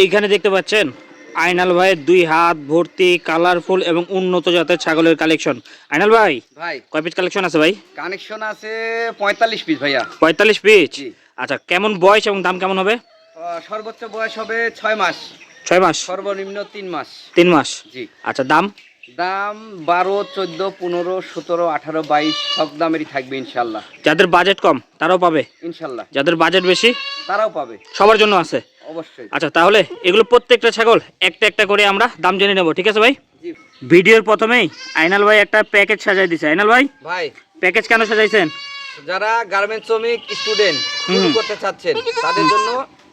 এইখানে দেখতে পাচ্ছেন আইনাল ভাইয়ের দুই হাত ভর্তি কালারফুল এবং উন্নত জাতের ছাগলের কালেকশন আইনাল ভাই ভাই। কয় পিস কালেকশন আছে ভাই? কালেকশন আছে পঁয়তাল্লিশ পিস ভাইয়া। পঁয়তাল্লিশ পিস আচ্ছা কেমন বয়স এবং দাম কেমন হবে? সর্বোচ্চ বয়স হবে ছয় মাস। ছয় মাস। সর্বনিম্ন তিন মাস। তিন মাস। জি। আচ্ছা দাম? দাম বারো চোদ্দ পনেরো সতেরো আঠারো বাইশ সব দামেরই থাকবে ইনশাল্লাহ যাদের বাজেট কম তারাও পাবে। ইনশাল্লাহ যাদের বাজেট বেশি তারাও পাবে। সবার জন্য আছে। অবশ্যই। আচ্ছা তাহলে এগুলো প্রত্যেকটা ছাগল একটা একটা করে আমরা দাম জেনে নেব ঠিক আছে ভাই? ভিডিওর প্রথমেই আইনাল ভাই একটা প্যাকেজ সাজাই দিছে। আইনাল ভাই ভাই। প্যাকেজ কেন সাজাইছেন? যারা গার্মেন্টস শ্রমিক স্টুডেন্ট শুরু। করতে চাচ্ছেন তাদের জন্য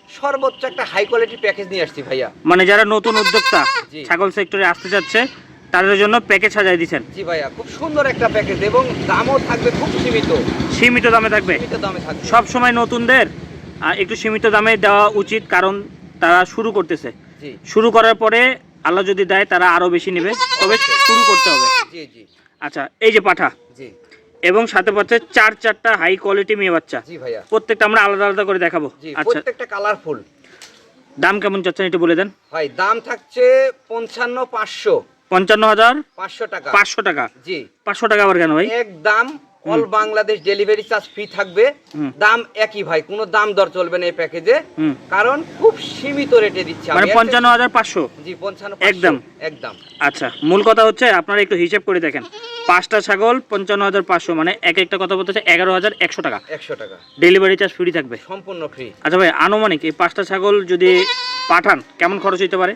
সর্বোচ্চ একটা হাই কোয়ালিটি প্যাকেজ নিয়ে আসছি ভাইয়া। মানে যারা নতুন উদ্যোক্তা ছাগল সেক্টরে আসতে যাচ্ছে তাদের জন্য প্যাকেজ সাজাই দিচ্ছেন জি ভাইয়া খুব সুন্দর একটা প্যাকেজ এবং দামও থাকবে খুব সীমিত। সীমিত দামে থাকবে? সীমিত দামে থাকবে। সব সময় নতুনদের একটু সীমিত দামে দেওয়া উচিত কারণ তারা শুরু করতেছে। জি। শুরু করার পরে আল্লাহ যদি দেয় তারা আরও বেশি নেবে তবে শুরু করতে হবে। জি জি। আচ্ছা এই যে পাঠা। জি। এবং সাথে পাচ্ছে চার চারটা হাই কোয়ালিটি মেয়ে বাচ্চা। জি ভাইয়া। প্রত্যেকটা আমরা আলাদা আলাদা করে দেখাবো। আচ্ছা। প্রত্যেকটা কালারফুল দাম কেমন চাচ্ছেন একটু বলে দেন। ভাই দাম থাকছে পঞ্চান্ন পাঁচশো। পঞ্চান্ন হাজার পাঁচশো টাকা। পাঁচশো টাকা। জি। পাঁচশো টাকা আবার কেন ভাই? এক দাম all Bangladesh delivery charge free থাকবে। দাম একই ভাই কোনো দাম দর চলবে না এই প্যাকেজে। কারণ খুব সীমিত রেটে দিচ্ছে মানে পঞ্চান্ন হাজার পাঁচশো? জি পঞ্চান্ন একদম। একদম। আচ্ছা মূল কথা হচ্ছে আপনারা একটু হিসেব করে দেখেন। পাঁচটা ছাগল পঞ্চান্ন হাজার পাঁচশো মানে এক একটা কথা বলতেছে এগারো হাজার একশো টাকা। একশো টাকা। ডেলিভারি চার্জ ফ্রি থাকবে। সম্পূর্ণ ফ্রি। আচ্ছা ভাই আনুমানিক এই পাঁচটা ছাগল যদি পাঠান কেমন খরচ হতে পারে?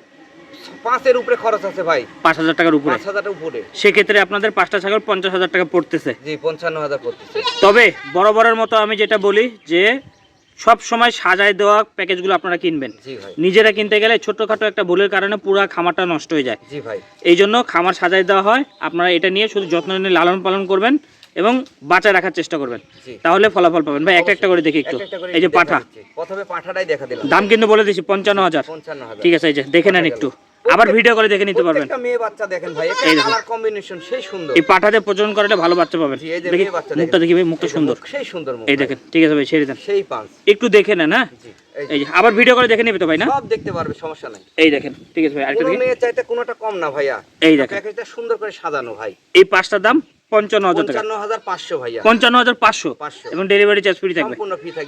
পাঁচের উপরে খরচ আছে ভাই। পাঁচ হাজার টাকার উপরে? পাঁচ হাজারের উপরে। সেক্ষেত্রে আপনাদের পাঁচটা ছাগল পঞ্চাশ হাজার টাকা পড়তেছে। জি পঞ্চান্ন হাজার পড়তেছে। তবে বরাবরের মতো আমি যেটা বলি যে সব সময় সাজায় দেওয়া প্যাকেজগুলো আপনারা কিনবেন। নিজেরা কিনতে গেলে ছোটখাটো একটা ভুলের কারণে পুরো খামারটা নষ্ট হয়ে যায়। এই জন্য খামার সাজাই দেওয়া হয়। আপনারা এটা নিয়ে শুধু যত্ন নিয়ে লালন পালন করবেন এবং বাঁচায় রাখার চেষ্টা করবেন। তাহলে ফলাফল পাবেন। ভাই একটা একটা করে দেখি একটু। এই যে পাঠা। প্রথমে পাঠাটাই দেখা দিলাম। দাম কিন্তু বলে দিছি পঞ্চান্ন হাজার। ঠিক আছে এই যে দেখে নেন একটু। আবার ভিডিও করে দেখে নিতে পারবেন। প্রত্যেকটা মেয়ে বাচ্চা দেখেন ভাই এই কালার কম্বিনেশন সেই সুন্দর। এই পাঠাতে প্রচলন করাটা ভালো বাচ্চা পাবেন। দেখি মেয়ে বাচ্চা মুখটা দেখি ভাই মুখটা সুন্দর। সেই সুন্দর মুখ এই দেখেন ঠিক আছে ভাই ছেড়ে দেন। সেই পাঁচ। একটু দেখে নেন হ্যাঁ? এই যে আবার ভিডিও করে দেখে নেবে তো ভাই না? সব দেখতে পারবে সমস্যা নাই। এই দেখেন ঠিক আছে ভাই আরেকটা দেখি। মেয়ে চাইতে কোনোটা কম না ভাইয়া। এই দেখেন। প্যাকেজটা সুন্দর করে সাজানো ভাই। এই পাঁচটার দাম পঞ্চান্ন হাজার টাকা। পঞ্চান্ন হাজার পাঁচশো ভাইয়া। পঞ্চান্ন হাজার পাঁচশো। এবং ডেলিভারি চার্জ ফ্রি থাকবে।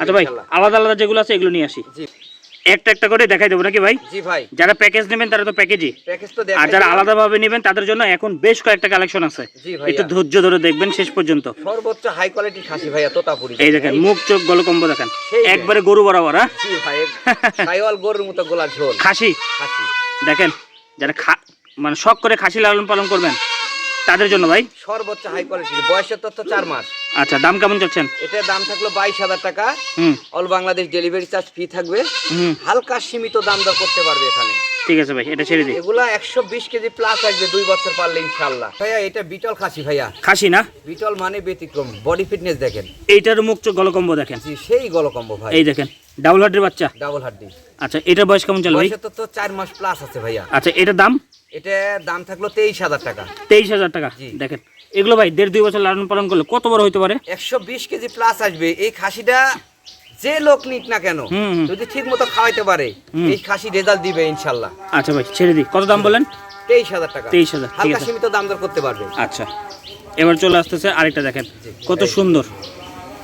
আচ্ছা ভাই আলাদা আলাদা যেগুলো আছে এগুলো নিয়ে আসি। একটা একটা করে দেখাই দেবো নাকি ভাই? জি ভাই। যারা প্যাকেজ নেবেন তারা তো প্যাকেজই প্যাকেজ তো আর যারা। আলাদাভাবে নেবেন তাদের জন্য এখন বেশ কয়েকটা কালেকশন আছে। একটু ধৈর্য ধরে দেখবেন শেষ পর্যন্ত। সর্বোচ্চ হাই কোয়ালিটি খাসি ভাইয়া তোতাপুরি এই দেখেন মুখ চোখ গলকম্ব দেখেন। একবারে গরু বরাবর হ্যাঁ? জি ভাই সাইওয়াল গরুর মতো গোলা ঝোল। খাসি। খাসি। দেখেন যারা খা মানে শখ করে খাসি লালন পালন করবেন তাদের জন্য ভাই? সর্বোচ্চ হাই কোয়ালিটি বয়সের তথ্য চার মাস। আচ্ছা দাম কেমন চাচ্ছেন? এটার দাম থাকল বাইশ হাজার টাকা। All Bangladesh delivery charge free থাকবে। হালকা সীমিত দাম দর করতে পারবে এখানে। ঠিক আছে ভাই এটা ছেড়ে দিই। এগুলা একশো বিশ কেজি প্লাস আসবে দুই বছর পারলে ইনশাল্লাহ ভাইয়া এটা বিটল খাসি ভাইয়া। খাসি না? বিটল মানে ব্যতিক্রম। বডি ফিটনেস দেখেন। এইটার মুখ চোখ গলকম্ব দেখেন। সেই গলকম্ব ভাই। এই দেখেন ডাবল হার্টের বাচ্চা। ডাবল হাড্ডি। আচ্ছা এটার বয়স কেমন চলে ভাই? তথ্য চার মাস প্লাস আছে ভাইয়া। আচ্ছা এটার দাম? এটা দাম থাকল তেইশ হাজার টাকা। তেইশ হাজার টাকা। দেখেন এগুলো ভাই দেড় দুই বছর লালন পালন করলে কত বড় হতে পারে? একশো বিশ কেজি প্লাস আসবে। এই খাসিটা যে লোক নিক না কেন। যদি ঠিক মতো খাওয়াইতে পারে এই খাসি রেজাল্ট দিবে ইনশাল্লাহ। আচ্ছা ভাই ছেড়ে দিই। কত দাম বলেন? তেইশ হাজার টাকা। 23,000, ঠিক হালকা সীমিত দাম দর করতে পারবে আচ্ছা এবার চলে আসতেছে আরেকটা দেখেন কত সুন্দর।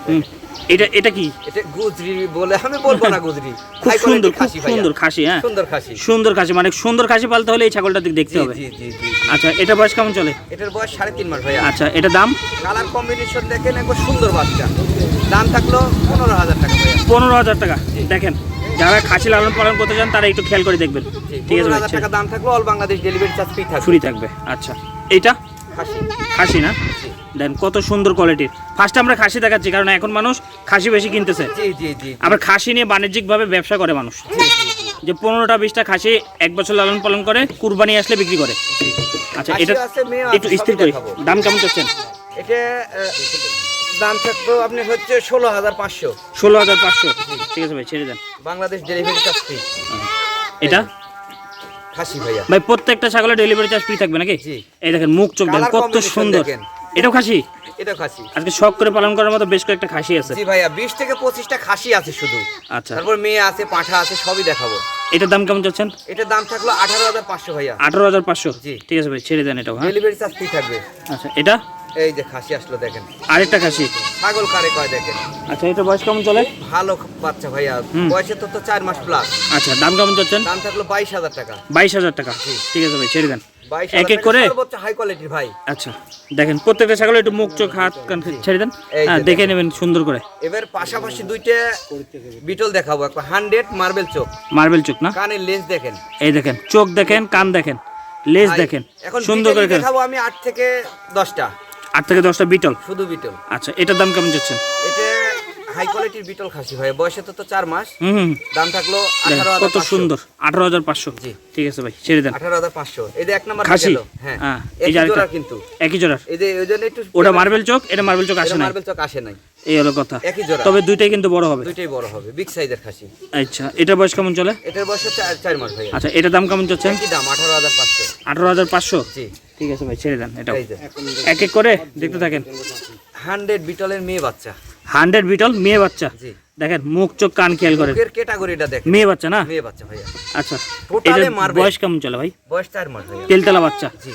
হুম। এটা এটা কি? এটা গুজরি বলে আমি বলব না গুজরি। খুব সুন্দর খুব সুন্দর খাসি হ্যাঁ? সুন্দর খাসি। সুন্দর খাসি মানে সুন্দর খাসি পালতে হলে এই ছাগলটা দেখতে হবে। আচ্ছা এটা বয়স কেমন চলে? এটার বয়স সাড়ে তিন মাস ভাইয়া। আচ্ছা এটা দাম? কালার কম্বিনেশন দেখেন একবার সুন্দর বাচ্চা। দাম থাকল পনেরো হাজার টাকা পনেরো হাজার টাকা। দেখেন যারা খাসি লালন পালন করতে চান তারা একটু খেয়াল করে দেখবেন। ঠিক আছে টাকা দাম থাকল all Bangladesh delivery charge free থাকবে। ফ্রি থাকবে আচ্ছা। এইটা? খাসি। খাসি না? দেন কত সুন্দর কোয়ালিটির ফার্স্ট আমরা খাসি দেখাচ্ছি কারণ এখন মানুষ খাসি বেশি কিনতেছে। আবার খাসি নিয়ে বাণিজ্যিকভাবে ব্যবসা করে মানুষ। যে পনেরোটা বিশটা খাসি এক বছর লালন পালন করে কুরবানি আসলে বিক্রি করে। আচ্ছা এটা একটু স্থির করি। দাম কেমন চাচ্ছেন? এটা দাম থাকতো আপনি হচ্ছে ষোলো হাজার পাঁচশো। ষোলো হাজার পাঁচশো। ঠিক আছে ভাই ছেড়ে দেন। বাংলাদেশ ডেলিভারি চার্জ ফ্রি এটা? খাসি ভাইয়া। ভাই প্রত্যেকটা ছাগলের ডেলিভারি চার্জ ফ্রি থাকবে নাকি? এই দেখেন মুখ চোখ দেখেন কত সুন্দর। এটাও খাসি? এটা খাসি। আজকে শখ করে পালন করার মতো বেশ কয়েকটা খাসি আছে। জি ভাইয়া বিশ থেকে পঁচিশটা খাসি আছে শুধু। আচ্ছা। তারপর মেয়ে আছে পাঠা আছে সবই দেখাবো। এটার দাম কেমন চাচ্ছেন? এটার দাম থাকল আঠারো হাজার পাঁচশো ভাইয়া। আঠারো হাজার পাঁচশো? জি। ঠিক আছে ভাই ছেড়ে দেন এটা হ্যাঁ। ডেলিভারি চার্জ ঠিক থাকবে। আচ্ছা এটা? এই যে খাসি আসলো দেখেন। আরেকটা খাসি? ছাগল কারে কয় দেখেন? আচ্ছা এটা বয়স কেমন চলে? ভালো বাচ্চা ভাইয়া। বয়সে তো তো চার মাস প্লাস আচ্ছা দাম কেমন চাচ্ছেন? দাম থাকল বাইশ হাজার টাকা। বাইশ হাজার টাকা। ঠিক আছে ভাই ছেড়ে দেন। এক এক করে? হাই কোয়ালিটির ভাই। আচ্ছা দেখেন প্রত্যেকটা ছাগল একটু মুখ চোখ হাত কান ছেড়ে দেন। হ্যাঁ দেখে নেবেন সুন্দর করে। এবার পাশাপাশি দুইটা বিটল দেখাবো একটা হান্ড্রেড মার্বেল চোখ। মার্বেল চোখ না? কানের লেস দেখেন। এই দেখেন চোখ দেখেন কান দেখেন লেজ দেখেন। এখন সুন্দর করে দেখাবো আমি আট থেকে দশটা। আট থেকে দশটা বিটল? শুধু বিটল। আচ্ছা এটার দাম কেমন যাচ্ছেন এটা হাই কোয়ালিটির বিটল খাসি ভাই। বয়সে তো চার মাস। হুম দাম থাকল আঠারো কত সুন্দর। আঠারো হাজার পাঁচশো। জি। ঠিক আছে ভাই ছেড়ে দেন। আঠারো হাজার পাঁচশো। এই যে এক নম্বর খাসি? হ্যাঁ। হ্যাঁ, এই জোড়া কিন্তু। একই জোড়ার। এই যে ওই জন্য একটু ওটা মার্বেল চোখ এটা মার্বেল চোখ আসে না মার্বেল চোখ আসে নাই। এই হলো কথা। একই জোড়া। তবে দুইটাই কিন্তু বড় হবে। দুইটাই বড় হবে। বিগ সাইজের খাসি। আচ্ছা এটা বয়স কেমন চলে? এটার বয়স হচ্ছে চার- মাস ভাই আচ্ছা এটার দাম কেমন চাচ্ছেন একই দাম আঠারো হাজার পাঁচশো। আঠারো হাজার পাঁচশো? জি। ঠিক আছে ভাই ছেড়ে দেন যে। এক এক করে দেখতে থাকেন। হান্ড্রেড বিটলের মেয়ে বাচ্চা। হান্ড্রেড বিটল মেয়ে বাচ্চা। দেখেন মুখ চোখ কান খেয়াল করেন। এর ক্যাটাগরিটা দেখেন। মেয়ে বাচ্চা না? মেয়ে বাচ্চা ভাইয়া। আচ্ছা এটার বয়স কেমন চলে ভাই? বয়স চার মাস ভাইয়া। তেলতেলা বাচ্চা। জি।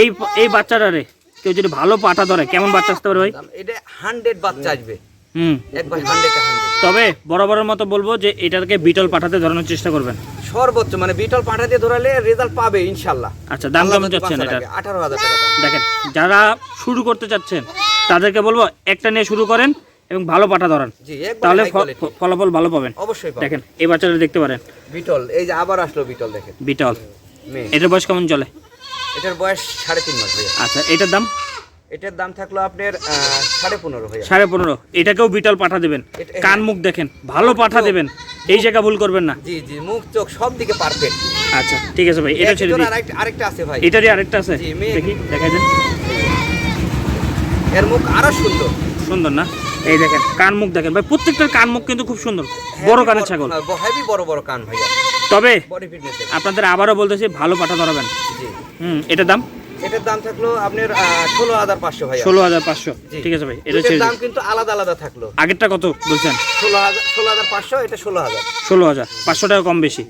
এই এই বাচ্চাটারে কেউ যদি ভালো পাঠা ধরে কেমন বাচ্চা আসতে পারে ভাই? এটা হান্ড্রেড বাচ্চা আসবে। হুম। একবার হান্ড্রেড হান্ড্রেড। তবে বরাবরের মতো বলব যে এটাকে বিটল পাঠাতে ধরানোর চেষ্টা করবেন। সর্বোচ্চ মানে বিটল পাঠা দিয়ে ধরালে রেজাল্ট পাবে ইনশাল্লাহ। আচ্ছা দাম কেমন চাচ্ছেন এটা আঠারো হাজার টাকা দেখেন যারা শুরু করতে চাচ্ছেন তাদেরকে বলব একটা নিয়ে শুরু করেন এবং ভালো পাঠা ধরান। তাহলে ফলাফল ভালো পাবেন। অবশ্যই দেখেন এই বাচ্চাটা দেখতে পারেন। বিটল এই যে আবার আসলো বিটল দেখেন। বিটল। এটার বয়স কেমন চলে? এটার বয়স সাড়ে তিন মাস আচ্ছা এটার দাম? এটার দাম থাকল আপনার সাড়ে পনেরো সাড়ে পনেরো। এটাকেও বিটল পাঠা দেবেন। কান মুখ দেখেন। ভালো পাঠা দেবেন। এই জায়গা ভুল করবেন না। জি জি মুখ চোখ সব দিকে পারফেক্ট আচ্ছা ঠিক আছে ভাই এটা ছেড়ে আরেকটা আছে ভাই। এটারই আরেকটা আছে? দেখি দেখাই দেন। এর মুখ আরও সুন্দর। সুন্দর না? এই দেখেন কান মুখ দেখেন। ভাই প্রত্যেকটার কান মুখ কিন্তু খুব সুন্দর। বড় কানের ছাগল। হেভি বড় বড় কান ভাইয়া। তবে আপনাদের আবারও বলতেছি ভালো পাঠা ধরাবেন। হুম এটার দাম? এটার দাম থাকল আপনার ষোলো হাজার পাঁচশো ভাইয়া। ষোলো হাজার পাঁচশো। ঠিক আছে ভাই এটা দাম কিন্তু আলাদা আলাদা থাকল। আগেরটা কত বলছেন? ষোলো হাজার ষোলো হাজার পাঁচশো এটা ষোলো হাজার। ষোলো হাজার পাঁচশো টাকা কম বেশি।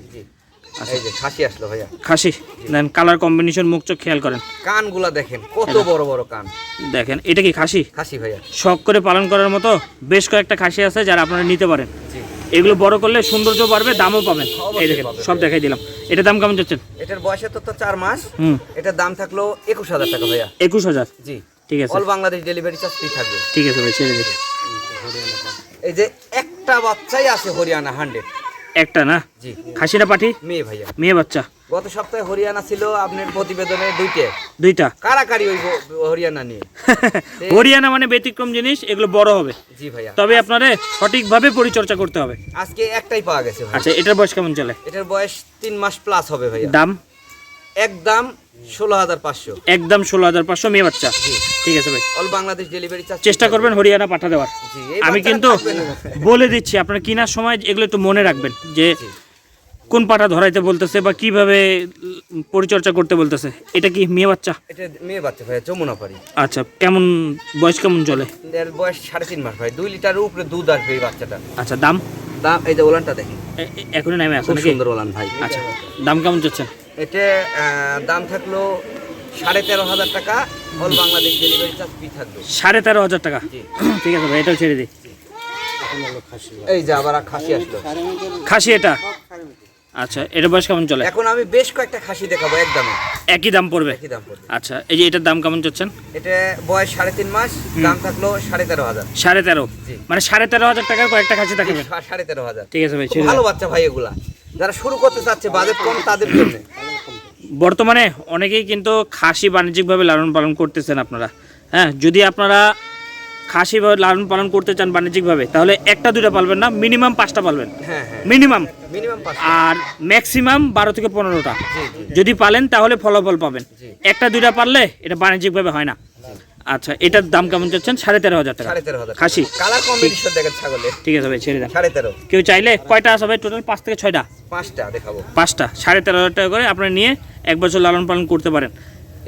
আচ্ছা। খাসি আসলো ভাইয়া। খাসি দেন কালার কম্বিনেশন মুখ চোখ খেয়াল করেন। কানগুলা দেখেন কত। বড় বড় কান। দেখেন এটা কি খাসি? খাসি ভাইয়া। শখ করে পালন করার মতো বেশ কয়েকটা খাসি আছে যারা আপনারা নিতে পারেন। এগুলো বড় করলে সৌন্দর্য বাড়বে দামও পাবেন এই দেখেন সব দেখাই দিলাম। এটার দাম কেমন যাচ্ছেন এটার বয়সে তো তো চার মাস। হুম। এটার দাম থাকল একুশ হাজার টাকা ভাইয়া। একুশ হাজার? জি। ঠিক আছে। All Bangladesh delivery charge free থাকবে। ঠিক আছে ভাই ছেড়ে দিন এই যে একটা বাচ্চাই আছে হরিয়ানা হান্ড্রেড একটা না? জি। খাসিটা পাঠি? মেয়ে ভাইয়া। মেয়ে বাচ্চা। গত সপ্তাহে হরিয়ানা ছিল আপনার প্রতিবেদনে দুইটে। দুইটা। কারাকারি ওই হরিয়ানা নিয়ে। হরিয়ানা মানে ব্যতিক্রম জিনিস এগুলো বড় হবে। জি ভাইয়া। তবে আপনারে সঠিকভাবে পরিচর্যা করতে হবে। আজকে একটাই পাওয়া গেছে আচ্ছা এটার বয়স কেমন চলে? এটার বয়স তিন মাস প্লাস হবে ভাইয়া। দাম? একদম ষোলো হাজার পাঁচশো। একদম ষোলো হাজার পাঁচশো মেয়ে বাচ্চা। ঠিক আছে ভাই। অল বাংলাদেশ ডেলিভারি চেষ্টা করবেন হরিয়ানা পাঠা দেওয়ার। জি আমি কিন্তু বলে দিচ্ছি আপনার কেনার সময় এগুলো একটু মনে রাখবেন যে। কোন পাটা ধরাইতে বলতেছে বা কীভাবে পরিচর্যা করতে বলতেছে? এটা কি মেয়ে বাচ্চা? এটা মেয়ে বাচ্চা ভাইয়া যমুনা পারি আচ্ছা কেমন বয়স কেমন চলে এর বয়স সাড়ে তিন মাস ভাই দুই লিটারের উপরে দুধ আসবে এই বাচ্চাটা আচ্ছা দাম? দাম এই যে ওলানটা এ- এখনই নামে আছে নাকি? সুন্দর ওলান ভাই। আচ্ছা দাম কেমন চাচ্ছেন? এটা দাম থাকল সাড়ে তেরো হাজার টাকা all Bangladesh delivery charge free থাকবে। সাড়ে তেরো হাজার টাকা। ঠিক আছে ভাই এটাও ছেড়ে দিই। এই যে আবার খাসি আসলো। খাসি এটা? আচ্ছা এটা বয়স কেমন চলে? এখন আমি বেশ কয়েকটা খাসি দেখাবো একদমে একই দাম পড়বে? একই দাম পড়বে। আচ্ছা এই যে এটার দাম কেমন চাচ্ছেন? এটা বয়স সাড়ে তিন মাস দাম থাকল সাড়ে তেরো হাজার। সাড়ে তেরো? মানে সাড়ে তেরো হাজার টাকার কয়েকটা খাসি সা- সাড়ে তেরো হাজার। ঠিক আছে ভাই ভালো বাচ্চা ভাই এগুলা। যারা শুরু করতে চাচ্ছে বাজেট কম তাদের জন্য। বর্তমানে অনেকেই কিন্তু খাসি বাণিজ্যিকভাবে লালন পালন করতেছেন আপনারা। হ্যাঁ যদি আপনারা খাসি বা- লালন পালন করতে চান বাণিজ্যিকভাবে তাহলে একটা দুটা পালবেন না মিনিমাম পাঁচটা পালবেন। হ্যাঁ হ্যাঁ। মিনিমাম। মিনিমাম আর ম্যাক্সিমাম বারো থেকে পনেরোটা। যদি পালেন তাহলে ফলাফল পাবেন। একটা দুইটা পারলে এটা বাণিজ্যিকভাবে হয় না। আচ্ছা এটার দাম কেমন চাচ্ছেন? সাড়ে তেরো হাজার টাকা। খাসি। কালার কম্বিনেশন দেখেন ছাগলের ঠিক আছে ভাই ছেড়ে দেন। সাড়ে তেরো। কেউ চাইলে কয়টা আছে ভাই? টোটাল পাঁচ থেকে ছয়টা। পাঁচটা দেখাবো। পাঁচটা। সাড়ে তেরো হাজার টাকা করে আপনারা নিয়ে এক বছর লালন পালন করতে পারেন।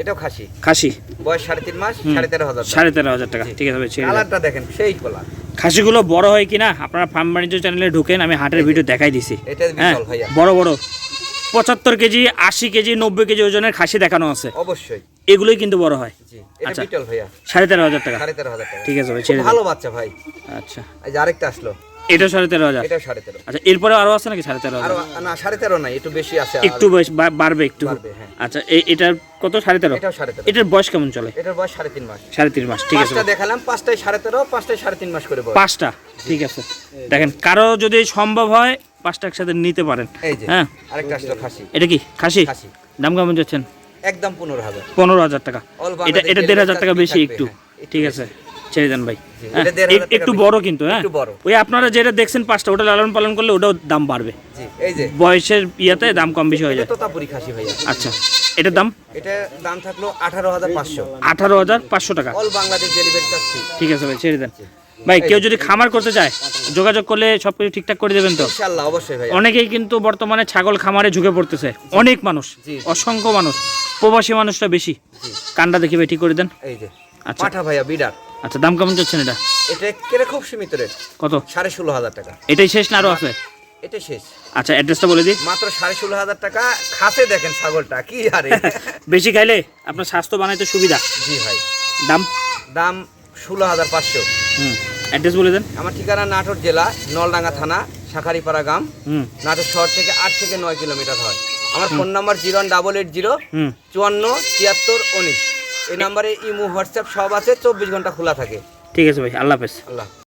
এটাও খাসি। খাসি? বয়স সাড়ে তিন মাস সাড়ে তেরো হাজার সাড়ে তেরো হাজার টাকা ঠিক আছে। কালারটা দেখেন সেই কলার খাসিগুলো বড় হয় কিনা আপনারা ফার্ম বাণিজ্য চ্যানেলে ঢুকেন আমি হাটের ভিডিও দেখাই দিছি। হ্যাঁ ভাইয়া। বড় বড়। পঁচাত্তর কেজি আশি কেজি নব্বই কেজি ওজনের খাসি দেখানো আছে। অবশ্যই। এগুলোই কিন্তু বড় হয়। আচ্ছা। ভাইয়া। সাড়ে তেরো হাজার টাকা। সাড়ে তেরো হাজার টাকা। ঠিক আছে ভাই। ভালো বাচ্চা ভাই। আচ্ছা। আরেকটা আসলো। এটা সাড়ে তেরো হাজার। এটাও সাড়ে তেরো। আচ্ছা এরপরে আরও আছে নাকি সাড়ে তেরো হাজার? না সাড়ে তেরো নাই একটু বেশি আছে একটু বয়স বাড়বে একটু। হ্যাঁ। আচ্ছা এটার কত? সাড়ে তেরো? এটার বয়স কেমন চলে? এটার বয়স সাড়ে তিন মাস। সাড়ে তিন মাস ঠিক আছে। পাঁচটা দেখালাম পাঁচটায় সাড়ে তেরো পাঁচটায় সাড়ে তিন মাস করে পাঁচটা ঠিক আছে। দেখেন কারও যদি সম্ভব হয় পাঁচটা একসাথে নিতে পারেন। হ্যাঁ। আরেকটা আসলো খাসি। এটা কি খাসি? দাম কেমন যাচ্ছেন? একদম পনেরো হাজার। পনেরো হাজার টাকা। এটা এটা দেড় হাজার টাকা বেশি একটু হ্যাঁ, একটু ঠিক আছে। ছেড়ে দেন ভাই। হ্যাঁ, একটু বড় কিন্তু হ্যাঁ। ওই আপনারা যেটা দেখছেন পাঁচটা ওটা লালন পালন করলে ওটাও দাম বাড়বে। এই যে। বয়সের ইয়েতে দাম কম বেশি হয়ে যায়। তোতাপুরি খাসি ভাইয়া। আচ্ছা এটার দাম? এটা দাম থাকল আঠারো হাজার পাঁচশো। আঠারো হাজার পাঁচশো টাকা। অল বাংলাদেশ ডেলিভারি চার্জ ঠিক আছে ভাই ছেড়ে দেন। ভাই কেউ যদি খামার করতে চায় যোগাযোগ করলে সব কিছু ঠিকঠাক করে দেবেন তো? অবশ্যই অনেকেই কিন্তু বর্তমানে ছাগল খামারে ঝুঁকে পড়তেছে। অনেক মানুষ। অসংখ্য মানুষ প্রবাসী মানুষটা বেশি। কান্ডা দেখি ভাই ঠিক করে দেন। এই যে। আচ্ছা। পাঠা ভাইয়া বিডার। আচ্ছা দাম কেমন যাচ্ছেন এটা? এটা কেড়ে খুব সীমিত রেট। কত? সাড়ে ষোলো হাজার টাকা। এটাই শেষ না আরও আছে? এটা শেষ। আচ্ছা অ্যাড্রেসটা বলে দিই। মাত্র সাড়ে ষোলো হাজার টাকা। খাসে দেখেন ছাগলটা কি আরে। বেশি খাইলে আপনার স্বাস্থ্য বানাইতে সুবিধা। জি ভাই। দাম? দাম ষোলো হাজার পাঁচশো। হুম অ্যাড্রেস বলে দেন। আমার ঠিকানা নাটোর জেলা নলডাঙ্গা থানা শাখারিপাড়া গ্রাম। হুম। নাটোর শহর থেকে আট থেকে নয় কিলোমিটার হয়। আমার phone number zero double eight zero hmm. চুয়ান্ন তিয়াত্তর উনিশ। এই নাম্বারে ইমো হোয়াটসঅ্যাপ সব আছে চব্বিশ ঘণ্টা খোলা থাকে। ঠিক আছে ভাই আল্লাহ হাফেজ। আল্লাহ